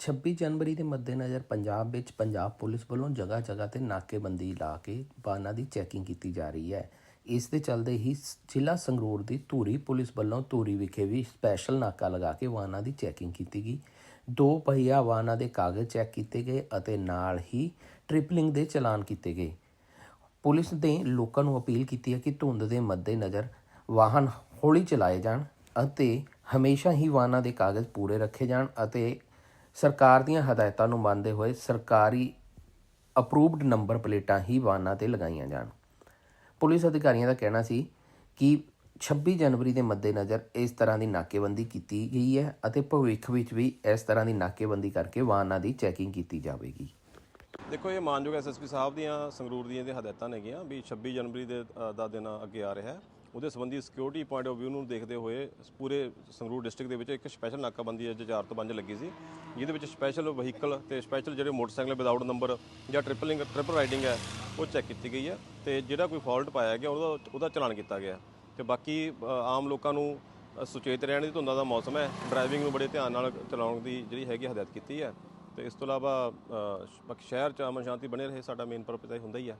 26 ਜਨਵਰੀ ਦੇ ਮੱਦੇਨਜ਼ਰ ਪੰਜਾਬ ਵਿੱਚ ਪੰਜਾਬ ਪੁਲਿਸ ਵੱਲੋਂ ਜਗ੍ਹਾ ਜਗ੍ਹਾ ਤੇ ਨਾਕੇਬੰਦੀ ਲਾ ਕੇ ਵਾਹਨਾਂ ਦੀ ਚੈਕਿੰਗ ਕੀਤੀ ਜਾ ਰਹੀ ਹੈ। ਇਸ ਦੇ ਚੱਲਦੇ ਹੀ ਜ਼ਿਲ੍ਹਾ ਸੰਗਰੂਰ ਦੀ ਧੂਰੀ ਪੁਲਿਸ ਵੱਲੋਂ ਧੂਰੀ ਵਿਖੇ ਵੀ ਸਪੈਸ਼ਲ ਨਾਕਾ ਲਗਾ ਕੇ ਵਾਹਨਾਂ ਦੀ ਚੈਕਿੰਗ ਕੀਤੀ ਗਈ। ਦੋ ਪਹੀਆ ਵਾਹਨਾਂ ਦੇ ਕਾਗਜ਼ ਚੈੱਕ ਕੀਤੇ ਗਏ ਅਤੇ ਨਾਲ ਹੀ ਟ੍ਰਿਪਲਿੰਗ ਦੇ ਚਲਾਨ ਕੀਤੇ ਗਏ। ਪੁਲਿਸ ਨੇ ਲੋਕਾਂ ਨੂੰ ਅਪੀਲ ਕੀਤੀ ਹੈ ਕਿ ਧੁੰਦ ਦੇ ਮੱਦੇਨਜ਼ਰ ਵਾਹਨ ਹੌਲੀ ਚਲਾਏ ਜਾਣ ਅਤੇ ਹਮੇਸ਼ਾ ਹੀ ਵਾਹਨਾਂ ਦੇ ਕਾਗਜ਼ ਪੂਰੇ ਰੱਖੇ ਜਾਣ ਅਤੇ ਸਰਕਾਰ ਦੀਆਂ ਹਦਾਇਤਾਂ ਨੂੰ ਮੰਨਦੇ ਹੋਏ ਸਰਕਾਰੀ ਅਪਰੂਵਡ ਨੰਬਰ ਪਲੇਟਾਂ ਹੀ ਵਾਹਨਾਂ ਤੇ ਲਗਾਈਆਂ ਜਾਣ। ਪੁਲਿਸ ਅਧਿਕਾਰੀਆਂ ਦਾ ਕਹਿਣਾ ਸੀ ਕਿ 26 ਜਨਵਰੀ ਦੇ ਮੱਦੇਨਜ਼ਰ ਇਸ ਤਰ੍ਹਾਂ ਦੀ ਨਾਕੇਬੰਦੀ ਕੀਤੀ ਗਈ ਹੈ ਅਤੇ ਭਵਿੱਖ ਵਿੱਚ ਵੀ ਇਸ ਤਰ੍ਹਾਂ ਦੀ ਨਾਕੇਬੰਦੀ ਕਰਕੇ ਵਾਹਨਾਂ ਦੀ ਚੈਕਿੰਗ ਕੀਤੀ ਜਾਵੇਗੀ। ਦੇਖੋ, ਇਹ ਮਾਨਯੋਗ ਐਸਐਸਪੀ ਸਾਹਿਬ ਦੀਆਂ ਸੰਗਰੂਰ ਦੀਆਂ ਦੇ ਹਦਾਇਤਾਂ ਨੇਗੀਆਂ ਵੀ 26 ਜਨਵਰੀ ਦੇ ਦਾ ਦਿਨ ਅੱਗੇ ਆ ਰਿਹਾ ਹੈ। ਉਹਦੇ ਸੰਬੰਧੀ ਸਿਕਿਉਰਿਟੀ ਪੁਆਇੰਟ ਆਫ ਵਿਊ ਨੂੰ ਦੇਖਦੇ ਹੋਏ ਪੂਰੇ ਸੰਗਰੂਰ ਡਿਸਟ੍ਰਿਕਟ ਦੇ ਵਿੱਚ ਇੱਕ ਸਪੈਸ਼ਲ ਨਾਕਾਬੰਦੀ ਅੱਜ 4 ਤੋਂ 5 ਲੱਗੀ ਸੀ, ਜਿਹਦੇ ਵਿੱਚ ਸਪੈਸ਼ਲ ਵਹੀਕਲ ਤੇ ਸਪੈਸ਼ਲ ਜਿਹੜੇ ਮੋਟਰਸਾਈਕਲ ਵਿਦਆਊਟ ਨੰਬਰ ਜਾਂ ਟ੍ਰਿਪਲਿੰਗ ਟ੍ਰਿਪਲ ਰਾਈਡਿੰਗ ਹੈ, ਉਹ ਚੈੱਕ ਕੀਤੀ ਗਈ ਹੈ ਤੇ ਜਿਹੜਾ ਕੋਈ ਫਾਲਟ ਪਾਇਆ ਗਿਆ ਉਹਦਾ ਉਹਦਾ ਚਲਾਨ ਕੀਤਾ ਗਿਆ ਤੇ ਬਾਕੀ ਆਮ ਲੋਕਾਂ ਨੂੰ ਸੁਚੇਤ ਰਹਿਣ ਦੀ ਧੁੰਦਾਂ ਦਾ ਮੌਸਮ ਹੈ ਡਰਾਈਵਿੰਗ ਨੂੰ ਬੜੇ ਧਿਆਨ ਨਾਲ ਚਲਾਉਣ ਦੀ ਜਿਹੜੀ ਹੈਗੀ ਹਦਾਇਤ ਕੀਤੀ ਹੈ। ਤੇ ਇਸ ਤੋਂ ਇਲਾਵਾ ਬਾਕੀ ਸ਼ਹਿਰ ਚ ਅਮਨ ਸ਼ਾਂਤੀ ਬਣੇ ਰਹੇ, ਸਾਡਾ ਮੇਨ ਪਰਪਸ ਇਹ ਹੁੰਦਾ ਹੀ ਹੈ।